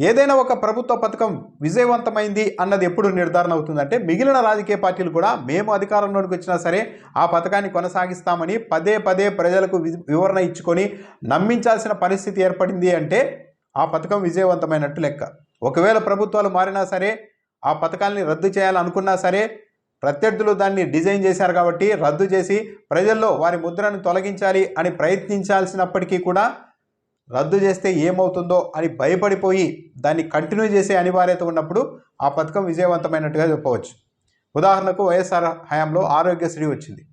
ఏదైనా ఒక ప్రభుత్వ పథకం విజయవంతమైంది అన్నది ఎప్పుడు నిర్ధారణ అవుతుందంటే మిగిలిన రాజకీయ పార్టీలు కూడా మేము అధికారంలోకి వచ్చినా సరే ఆ పథకాన్ని కొనసాగిస్తామని పదే పదే ప్రజలకు వి- వివరణ ఇచ్చుకొని నమ్మించాల్సిన పరిస్థితి ఏర్పడింది అంటే ఆ పథకం విజయవంతమైనట్టు లెక్క. ఒకవేళ ప్రభుత్వాలు మారినా సరే ఆ పథకాల్ని రద్దు చేయాలనుకున్నా సరే ప్రత్యర్థులు దాన్ని డిజైన్ చేశారు కాబట్టి రద్దు చేసి ప్రజల్లో వారి ముద్రను తొలగించాలి అని ప్రయత్నించాల్సినప్పటికీ కూడా రద్దు చేస్తే ఏమవుతుందో అని భయపడిపోయి దాన్ని కంటిన్యూ చేసే అనివార్యత ఉన్నప్పుడు ఆ పథకం విజయవంతమైనట్టుగా చెప్పవచ్చు. ఉదాహరణకు వైఎస్ఆర్ హయాంలో ఆరోగ్యశ్రీ వచ్చింది.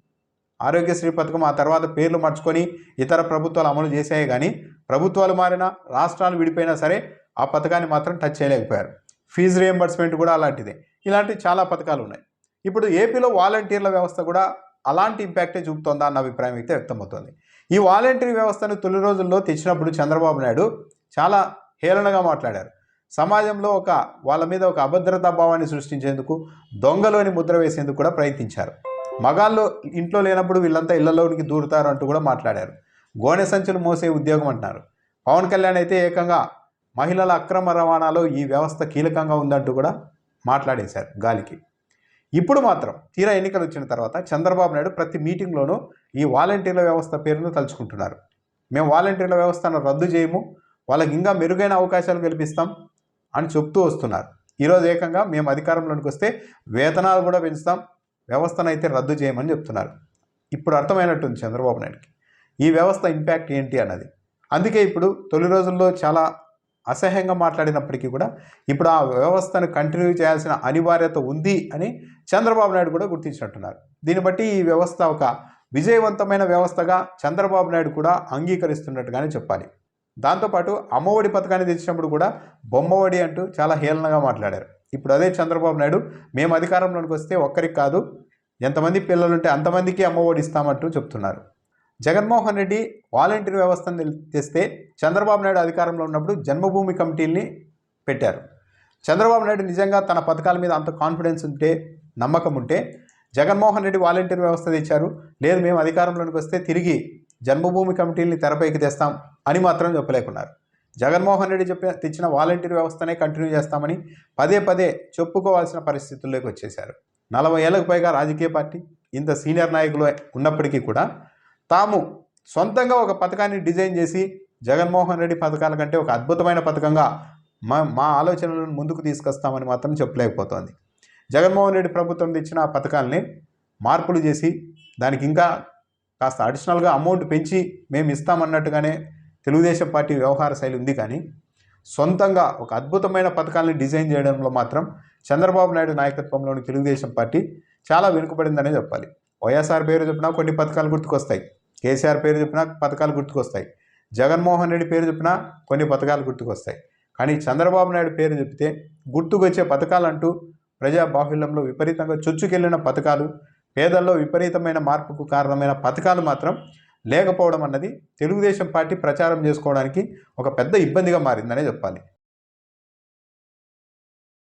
ఆరోగ్యశ్రీ పథకం ఆ తర్వాత పేర్లు మార్చుకొని ఇతర ప్రభుత్వాలు అమలు చేసాయి కానీ ప్రభుత్వాలు మారినా రాష్ట్రాలు విడిపోయినా సరే ఆ పథకాన్ని మాత్రం టచ్ చేయలేకపోయారు. ఫీజు రియంబర్స్మెంట్ కూడా అలాంటిదే. ఇలాంటి చాలా పథకాలు ఉన్నాయి. ఇప్పుడు ఏపీలో వాలంటీర్ల వ్యవస్థ కూడా అలాంటి ఇంపాక్టే చూపుతోందా అన్న అభిప్రాయం అయితే వ్యక్తమవుతోంది. ఈ వాలంటీర్ వ్యవస్థను తొలి రోజుల్లో తెచ్చినప్పుడు చంద్రబాబు నాయుడు చాలా హేళనగా మాట్లాడారు. సమాజంలో ఒక వాళ్ళ మీద ఒక అభద్రతా భావాన్ని సృష్టించేందుకు దొంగలోని ముద్ర వేసేందుకు కూడా ప్రయత్నించారు. మగాళ్ళు ఇంట్లో లేనప్పుడు వీళ్ళంతా ఇళ్ళలోనికి దూరుతారు అంటూ కూడా మాట్లాడారు. గోనె సంచులు మోసే ఉద్యోగం అంటున్నారు. పవన్ కళ్యాణ్ అయితే ఏకంగా మహిళల అక్రమ రవాణాలో ఈ వ్యవస్థ కీలకంగా ఉందంటూ కూడా మాట్లాడేశారు గాలికి. ఇప్పుడు మాత్రం తీరా ఎన్నికలు వచ్చిన తర్వాత చంద్రబాబు నాయుడు ప్రతి మీటింగ్లోనూ ఈ వాలంటీర్ల వ్యవస్థ పేరును తలుచుకుంటున్నారు. మేము వాలంటీర్ల వ్యవస్థను రద్దు చేయము వాళ్ళకి ఇంకా మెరుగైన అవకాశాలు కల్పిస్తాం అని చెప్తూ వస్తున్నారు. ఈరోజు ఏకంగా మేము అధికారంలోనికి వస్తే వేతనాలు కూడా పెంచుతాం వ్యవస్థను అయితే రద్దు చేయమని చెప్తున్నారు. ఇప్పుడు అర్థమైనట్టుంది చంద్రబాబు నాయుడుకి. ఈ వ్యవస్థ ఇంపాక్ట్ ఏంటి అన్నది. అందుకే ఇప్పుడు తొలి రోజుల్లో చాలా అసహ్యంగా మాట్లాడినప్పటికీ కూడా ఇప్పుడు ఆ వ్యవస్థను కంటిన్యూ చేయాల్సిన అనివార్యత ఉంది అని చంద్రబాబు నాయుడు కూడా గుర్తించినట్టున్నారు. దీన్ని బట్టి ఈ వ్యవస్థ ఒక విజయవంతమైన వ్యవస్థగా చంద్రబాబు నాయుడు కూడా అంగీకరిస్తున్నట్టుగానే చెప్పాలి. దాంతోపాటు అమ్మఒడి పథకాన్ని తెచ్చినప్పుడు కూడా బొమ్మఒడి అంటూ చాలా హేళనగా మాట్లాడారు. ఇప్పుడు అదే చంద్రబాబు నాయుడు మేము అధికారంలోకి వస్తే ఒక్కరికి కాదు ఎంతమంది పిల్లలుంటే అంతమందికి అమ్మఒడి ఇస్తామంటూ చెప్తున్నారు. జగన్మోహన్ రెడ్డి వాలంటీర్ వ్యవస్థను తెస్తే చంద్రబాబు నాయుడు అధికారంలో ఉన్నప్పుడు జన్మభూమి కమిటీని పెట్టారు. చంద్రబాబు నాయుడు నిజంగా తన పథకాల మీద అంత కాన్ఫిడెన్స్ ఉంటే నమ్మకం ఉంటే జగన్మోహన్ రెడ్డి వాలంటీర్ వ్యవస్థ తెచ్చారు. లేదు మేము అధికారంలోకి వస్తే తిరిగి జన్మభూమి కమిటీని తెరపైకి తెస్తాం అని మాత్రం చెప్పలేకున్నారు. జగన్మోహన్ రెడ్డి చెప్పిన తెచ్చిన వాలంటీర్ వ్యవస్థనే కంటిన్యూ చేస్తామని పదే పదే చెప్పుకోవాల్సిన పరిస్థితుల్లోకి వచ్చేశారు. నలభై ఏళ్ళకు పైగా రాజకీయ పార్టీ ఇంత సీనియర్ నాయకులు ఉన్నప్పటికీ కూడా తాము సొంతంగా ఒక పథకాన్ని డిజైన్ చేసి జగన్మోహన్ రెడ్డి పథకాల కంటే ఒక అద్భుతమైన పథకంగా మా మా ఆలోచనలను ముందుకు తీసుకొస్తామని మాత్రం చెప్పలేకపోతోంది. జగన్మోహన్ రెడ్డి ప్రభుత్వం తెచ్చిన ఆ పథకాలని మార్పులు చేసి దానికి ఇంకా కాస్త అడిషనల్గా అమౌంట్ పెంచి మేము ఇస్తామన్నట్టుగానే తెలుగుదేశం పార్టీ వ్యవహార శైలి ఉంది కానీ సొంతంగా ఒక అద్భుతమైన పథకాలను డిజైన్ చేయడంలో మాత్రం చంద్రబాబు నాయుడు నాయకత్వంలోని తెలుగుదేశం పార్టీ చాలా వెనుకబడిందనే చెప్పాలి. వైఎస్ఆర్ పేరు చెప్పినా కొన్ని పథకాలు గుర్తుకొస్తాయి. కేసీఆర్ పేరు చెప్పినా పథకాలు గుర్తుకొస్తాయి. జగన్మోహన్ రెడ్డి పేరు చెప్పినా కొన్ని పథకాలు గుర్తుకొస్తాయి. కానీ చంద్రబాబు నాయుడు పేరు చెప్తే గుర్తుకొచ్చే పథకాలు అంటూ ప్రజా బాహుళ్యంలో విపరీతంగా చొచ్చుకెళ్ళిన పథకాలు పేదల్లో విపరీతమైన మార్పుకు కారణమైన పథకాలు మాత్రం లేకపోవడం అన్నది తెలుగుదేశం పార్టీ ప్రచారం చేసుకోవడానికి ఒక పెద్ద ఇబ్బందిగా మారిందనే చెప్పాలి.